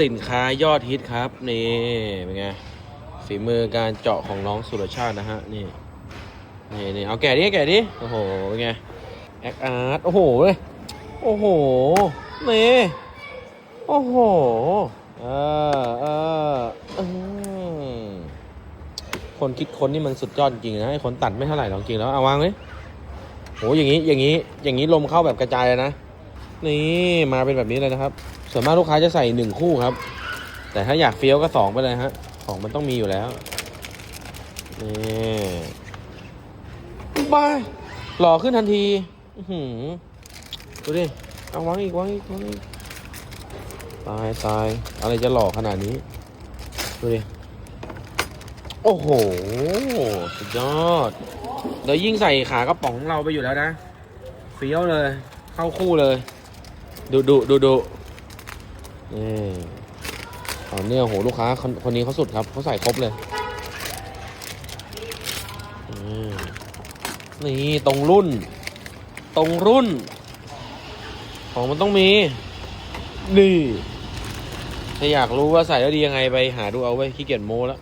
สินค้ายอดฮิตครับ นี่เป็นไงฝีมือการเจาะของน้องสุรชาตินะฮะนี่นี่นี่เอาแกะดิแกะดิโอ้โหเป็นไงแอคอาร์ตโอ้โหเว้ยโอ้โหนี่โอ้โหเออเออคนคิดคนนี่มันสุดยอดจริงนะไอ้คนตัดไม่เท่าไหร่หรอกจริงแล้วเอาวางเลยโหอย่างนี้อย่างนี้อย่างนี้ลมเข้าแบบกระจายเลยนะนี่มาเป็นแบบนี้เลยนะครับ ส่วนมากลูกค้าจะใส่หนึ่งคู่ครับ แต่ถ้าอยากเฟี้ยวก็สองไปเลยฮะของมันต้องมีอยู่แล้วนี่บายหล่อขึ้นทันทีหือดูดิเอาวางอีกวางอีกวางอีกตายตายอะไรจะหล่อขนาดนี้ดูดิโอ้โห สุดยอดเดี๋ยวยิ่งใส่ขากระป๋องเราไปอยู่แล้วนะเฟี้ยวเลย เข้าคู่เลย ดูดูดูดู นี่ต่อเนื่องโหลูกค้าคนคนนี้เขาสุดครับเขาใส่ครบเลยนี่ตรงรุ่น ตรงรุ่น ของมันต้องมี นี่ ถ้าอยากรู้ว่าใส่แล้วดียังไงไปหาดูเอาไว้ขี้เกียจโม้แล้ว